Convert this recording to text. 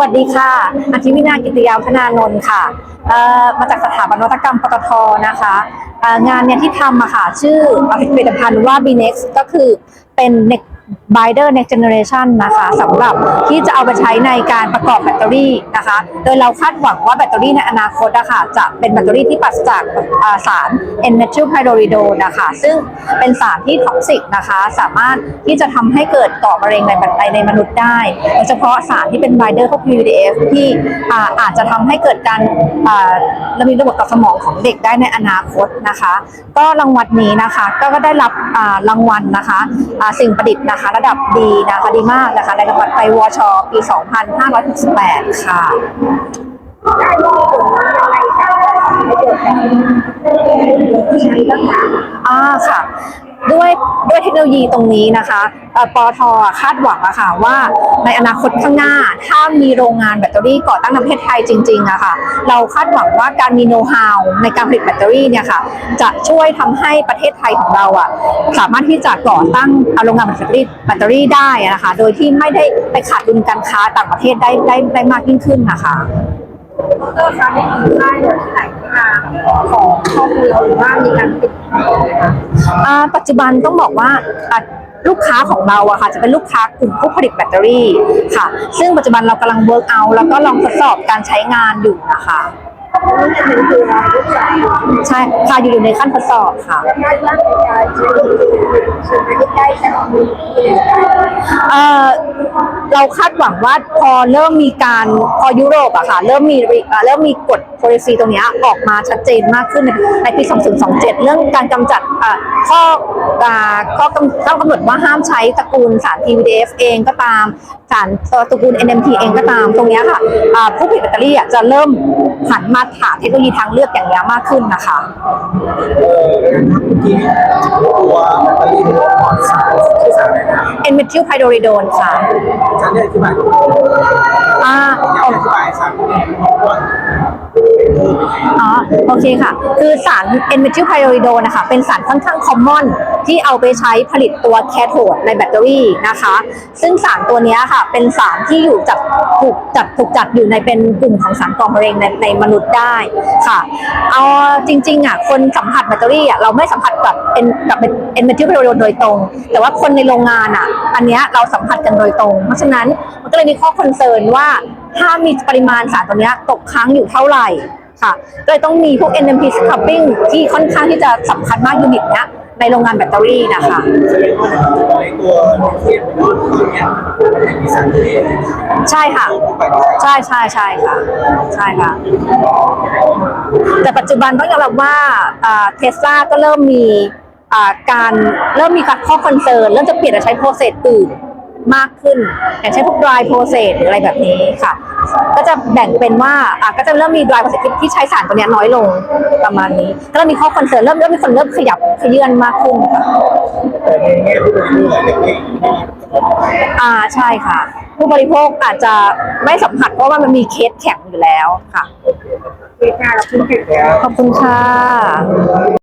วัสดีค่ะอาทิวินากิติยาวพนานนท์ค่ะมาจากสถาบันวัตกรรมปตทนะคะงานเนี่ยที่ทำอะค่ะชื่อผลิตภัณฑ์ว่า BNex ก็คือเป็น Binder Next Generation นะคะสำหรับที่จะเอาไปใช้ในการประกอบแบตเตอรี่นะคะ โดยเราคาดหวังว่าแบตเตอรี่ในอนาคตอะคะจะเป็นแบตเตอรี่ที่ปราศจากสาร N-methylpyridone นะคะ ซึ่งเป็นสารที่ท็อกซิกนะคะ สามารถที่จะทำให้เกิดก่อมะเร็งในบัตในมนุษย์ได้ โดยเฉพาะสารที่เป็นไบเดอร์พวก PVDF ที่อาจจะทำให้เกิดการระมีระบบต่อสมองของเด็กได้ในอนาคตนะคะ ก็รางวัลนี้นะคะ ก็ได้รับรางวัลนะคะสิ่งประดิษฐ์นะคะระดับดีนะคะดีมากนะคะในรางวัลไปวชปี 2568 ค่ะได้มีผลยังไงกับแบบที่ะอ่าค่ะ ด้วยเทคโนโลยีตรงนี้นะคะปอทคาดหวังอะค่ะว่าในอนาคตข้างหน้า ถ้ามีโรงงานแบตเตอรี่ก่อตั้งในประเทศไทยจริงๆอะค่ะ เราคาดหวังว่าการมีโน้ตฮาวในการผลิตแบตเตอรี่เนี่ยค่ะ จะช่วยทำให้ประเทศไทยของเราอะสามารถที่จะก่อตั้งโรงงานแบตเตอรี่แบตเตอรี่ได้นะคะ โดยที่ไม่ได้ไปขาดดุลการค้าต่างประเทศได้ได้ได้มากยิ่งขึ้นนะคะ ดรคะได้มีค่ายหรือที่ไหนที่มาขอข้อมูลเราหรือว่ามีการติดต่อไหมคะอ่าปัจจุบันต้องบอกว่าอะลูกค้าของเราอะค่ะจะเป็นลูกค้ากลุ่มผู้ผลิตแบตเตอรี่ค่ะ ซึ่งปัจจุบันเรากำลังเวิร์กเอาแล้วก็ลองทดสอบการใช้งานอยู่นะคะ นี่เป็นตัวลูกสาวใช่ค่ะอยู่ในขั้นทดสอบค่ะ และคาดว่าเป็นการใช้ใช้ใกล้ๆกับมือที่เอ่อ เราคาดหวังว่าพอเริ่มมีการพอยุโรปอะค่ะเริ่มมีเริ่มมีกฎ policy ตรงนี้ออกมาชัดเจนมากขึ้นในปี 2027 เรื่องการกำจัดข้อข้อกำต้องกำหนดว่าห้ามใช้ตระกูลสาร PVDF เองก็ตาม สารตระกูล NMP เองก็ตาม ตรงนี้ค่ะผู้ผลิตแบตเตอรี่จะเริ่มหันมาหาเทคโนโลยีทางเลือกอย่างนี้มากขึ้นนะคะตัว อะไรนะ N-methylpyridone ค่ะฉันได้อธิบายอยากอ่าอธิบายสารว่าอ๋อ โอเคค่ะ คือสาร N-methylpyridone นะคะ เป็นสารค่อนข้างคอมมอน ที่เอาไปใช้ผลิตตัวแคโทดในแบตเตอรี่นะคะ ซึ่งสารตัวนี้ค่ะเป็นสารที่อยู่จัดถูกจัดถูกจัดอยู่ในเป็นกลุ่มของสารก่อมะเร็งในในมนุษย์ได้ค่ะเอาจริงๆอะคนสัมผัสแบตเตอรี่อะเราไม่สัมผัสกับ N กับ N-methylpyridone โดยตรง แต่ว่าคนในโรงงานอะอันเนี้ยเราสัมผัสกันโดยตรง เพราะฉะนั้นมันก็เลยมีข้อคอนเซิร์นว่าถ้ามีปริมาณสารตัวนี้ตกค้างอยู่เท่าไหร่ค่ะก็เลยต้องมีพวก NMP scrubbing ที่ค่อนข้างที่จะสำคัญมากยูนิตเนี้ย ในโรงงานแบตเตอรี่นะคะแสดงว่าในตัวที่เป็นตัวเนี้ยมันมีสารที่ใช่ค่ะไปใช่ใช่ใช่ค่ะ ใช่ค่ะ แต่ปัจจุบันต้องยอมรับว่าเทสลาก็เริ่มมีอ่าการเริ่มมีการข้อคอนเซิร์นเริ่มจะเปลี่ยนมาใช้โปรเซสอื่น มากขึ้น อย่างเช่นพวก dry process หรืออะไรแบบนี้ค่ะ ก็จะแบ่งเป็นว่าอะก็จะเริ่มมี dry process ที่ที่ใช้สารตัวเนี้ยน้อยลงประมาณนี้ ก็เริ่มมีข้อคอนเซิร์นเริ่มเริ่มมีคนเริ่มขยับขยื่นมากขึ้นค่ะแต่ในแง่ผู้บริโภคเนี่ยอ่าใช่ค่ะ ผู้บริโภคอาจจะไม่สัมผัสเพราะว่ามันมีเคสแข็งอยู่แล้วค่ะเวลาเราคุ้นเคยขอบคุณค่ะ